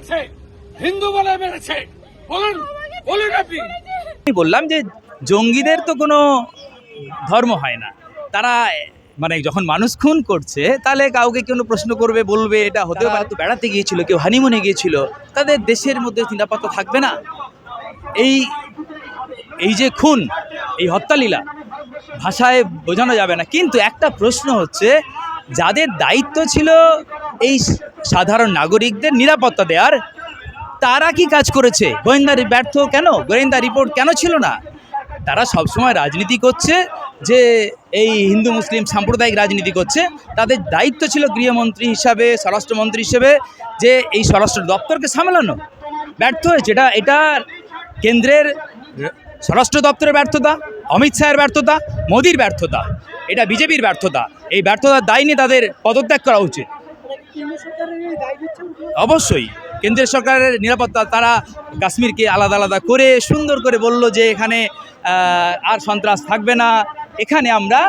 মেরেছে। হিন্দু বলে বলুন বলুন আপনি। আমি বললাম যে জঙ্গিদের তো কোনো ধর্ম হয় না। তারা মানে যখন মানুষ খুন করছে, তাহলে কাউকে কোনো প্রশ্ন করবে, বলবে, এটা হতে পারে। তো বেড়াতে গিয়েছিল, কেউ হানিমুনে গিয়েছিল, তাদের দেশের মধ্যে নিরাপত্তা থাকবে না। এই এই যে খুন, এই হত্যালীলা, ভাষায় বোঝানো যাবে না। কিন্তু একটা প্রশ্ন হচ্ছে, যাদের দায়িত্ব ছিল এই সাধারণ নাগরিকদের নিরাপত্তা দেওয়ার, তারা কি কাজ করেছে? গোয়েন্দা ব্যর্থ কেন? গোয়েন্দা রিপোর্ট কেন ছিল না? তারা সবসময় রাজনীতি করছে, যে এই হিন্দু, মুসলিম সাম্প্রদায়িক রাজনীতি করছে। তাদের দায়িত্ব ছিল গৃহমন্ত্রী হিসাবে, স্বরাষ্ট্রমন্ত্রী হিসেবে, যে এই স্বরাষ্ট্র দপ্তরকে সামলানো। ব্যর্থ হয়েছে। এটা এটা কেন্দ্রের স্বরাষ্ট্র দপ্তরের ব্যর্থতা, অমিত শাহের ব্যর্থতা, মোদির ব্যর্থতা। এটা বিজেপির ব্যর্থতা। এই ব্যর্থতার দায় নিয়ে তাদের পদত্যাগ করা উচিত। অবশ্যই। কেন্দ্রীয় সরকারের নিরাপত্তা তারা কাশ্মীরকে আলাদা আলাদা করে সুন্দর করে বলল যে এখানে আর সন্ত্রাস থাকবে না। এখানে আমরা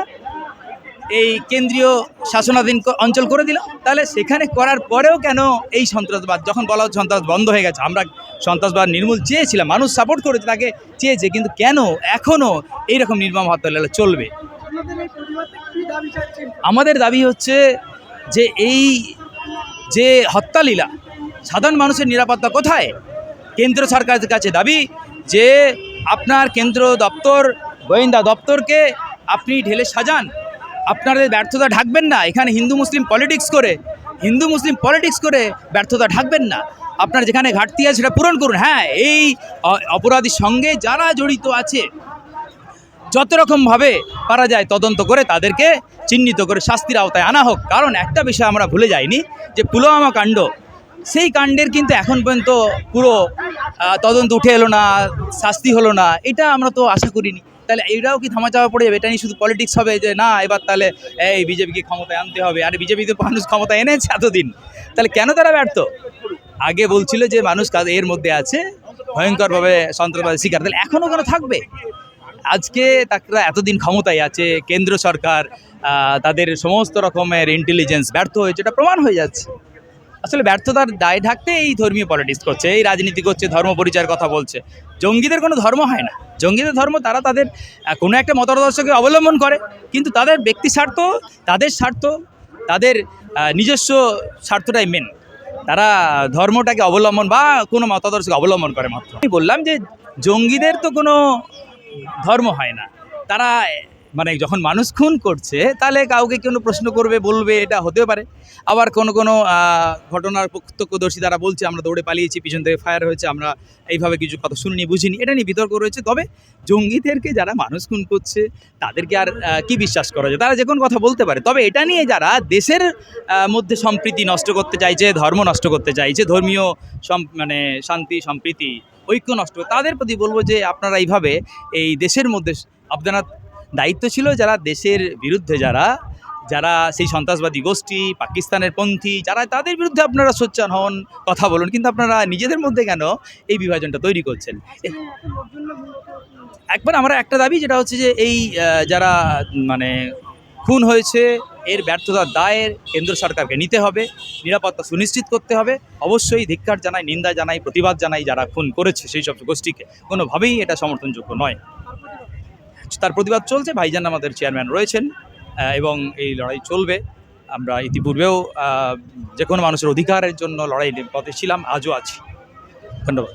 এই কেন্দ্রীয় শাসনাধীন অঞ্চল করে দিলাম। তাহলে সেখানে করার পরেও কেন এই সন্ত্রাসবাদ? যখন বলা হচ্ছে সন্ত্রাস বন্ধ হয়ে গেছে আমরা সন্ত্রাসবাদ নির্মূল চেয়েছিলাম মানুষ সাপোর্ট করেছে তাকে চেয়েছে কিন্তু কেন এখনও এইরকম নির্মম হত্যা চলবে? আমাদের দাবি হচ্ছে যে এই যে হত্যালীলা, সাধারণ মানুষের নিরাপত্তা কোথায়? কেন্দ্র সরকারের কাছে দাবি যে আপনার কেন্দ্র দপ্তর, গোয়েন্দা দপ্তরকে আপনি ঢেলে সাজান। আপনাদের ব্যর্থতা ঢাকবেন না। এখানে হিন্দু, মুসলিম পলিটিক্স করে, হিন্দু, মুসলিম পলিটিক্স করে ব্যর্থতা ঢাকবেন না। আপনার যেখানে ঘাটতি আছে সেটা পূরণ করুন। হ্যাঁ এই অপরাধীর সঙ্গে যারা জড়িত আছে যত রকমভাবে পারা যায় তদন্ত করে তাদেরকে চিহ্নিত করে শাস্তির আওতায় আনা হোক। কারণ একটা বিষয় আমরা ভুলে যাইনি যে পুলওয়ামা কাণ্ড, সেই কাণ্ডের কিন্তু এখন পর্যন্ত পুরো তদন্ত উঠে এলো না, শাস্তি হলো না, এটা আমরা তো আশা করিনি। তাহলে এটাও কি থামা চাওয়া পড়ে যাবে? এটা নিয়ে শুধু পলিটিক্স হবে যে না, এবার তাহলে এই বিজেপিকে ক্ষমতায় আনতে হবে। আর বিজেপি তো মানুষ ক্ষমতা এনেছে এতদিন। তাহলে কেন তারা ব্যর্থ? আগে বলছিল যে মানুষ এর মধ্যে আছে, ভয়ঙ্করভাবে সন্ত্রাসবাদের শিকার। তাহলে এখনও কেন থাকবে? আজকে তারা এতদিন ক্ষমতায় আছে, কেন্দ্র সরকার তাদের সমস্ত রকমের ইন্টেলিজেন্স ব্যর্থ হয়েছে, এটা প্রমাণ হয়ে যাচ্ছে। আসলে ব্যর্থতার দায় ঢাকতে এই ধর্মীয় পলিটিক্স করছে, এই রাজনীতি করছে, ধর্ম পরিচয়ের কথা বলছে। জঙ্গিদের কোনো ধর্ম হয় না। জঙ্গিদের ধর্ম তারা তাদের কোনো একটা মতাদর্শকে অবলম্বন করে, কিন্তু তাদের ব্যক্তি স্বার্থ, তাদের স্বার্থ, তাদের নিজস্ব স্বার্থটাই মেন তারা ধর্মটাকে অবলম্বন বা কোনো মতাদর্শকে অবলম্বন করে মাত্র। আমি বললাম যে জঙ্গিদের তো কোনো ধর্ম হয় না। তারা মানে যখন মানুষ খুন করছে, তাহলে কাউকে কোনো প্রশ্ন করবে, বলবে, এটা হতেও পারে। আবার কোনো কোনো ঘটনার প্রত্যক্ষদর্শী তারা বলছে, আমরা দৌড়ে পালিয়েছি, পিছন থেকে ফায়ার হয়েছে, আমরা এইভাবে কিছু কথা শুনিনি, বুঝিনি। এটা নিয়ে বিতর্ক রয়েছে। তবে জঙ্গিদেরকে যারা মানুষ খুন করছে, তাদেরকে আর কি বিশ্বাস করা যায়? তারা যে কোনো কথা বলতে পারে। তবে এটা নিয়ে যারা দেশের মধ্যে সম্প্রীতি নষ্ট করতে চাইছে, ধর্ম নষ্ট করতে চাইছে, ধর্মীয় মানে শান্তি, সম্প্রীতি ঐক্য নষ্ট তাদের প্রতি বলব যে আপনারা এইভাবে এই দেশের মধ্যে আপনারা দায়িত্ব ছিল যারা দেশের বিরুদ্ধে যারা যারা সেই সন্ত্রাসবাদী গোষ্ঠী পাকিস্তানের পন্থী যারা তাদের বিরুদ্ধে আপনারা সোচ্চার হন কথা বলুন কিন্তু আপনারা নিজেদের মধ্যে কেন এই বিভাজনটা তৈরি করছেন? একবার আমরা একটা দাবি যেটা হচ্ছে যে এই যারা মানে খুন হয়েছে, এর ব্যর্থতার দায়ের কেন্দ্র সরকারকে নিতে হবে, নিরাপত্তা সুনিশ্চিত করতে হবে। অবশ্যই ধিক্কার জানাই, নিন্দা জানাই, প্রতিবাদ জানাই যারা খুন করেছে সেই সব গোষ্ঠীকে। কোনোভাবেই এটা সমর্থনযোগ্য নয়। তার প্রতিবাদ চলছে, ভাইজান আমাদের চেয়ারম্যান রয়েছেন এবং এই লড়াই চলবে। আমরা ইতিপূর্বেও যে কোনো মানুষের অধিকারের জন্য লড়াই পথে ছিলাম, আজও আছি। ধন্যবাদ।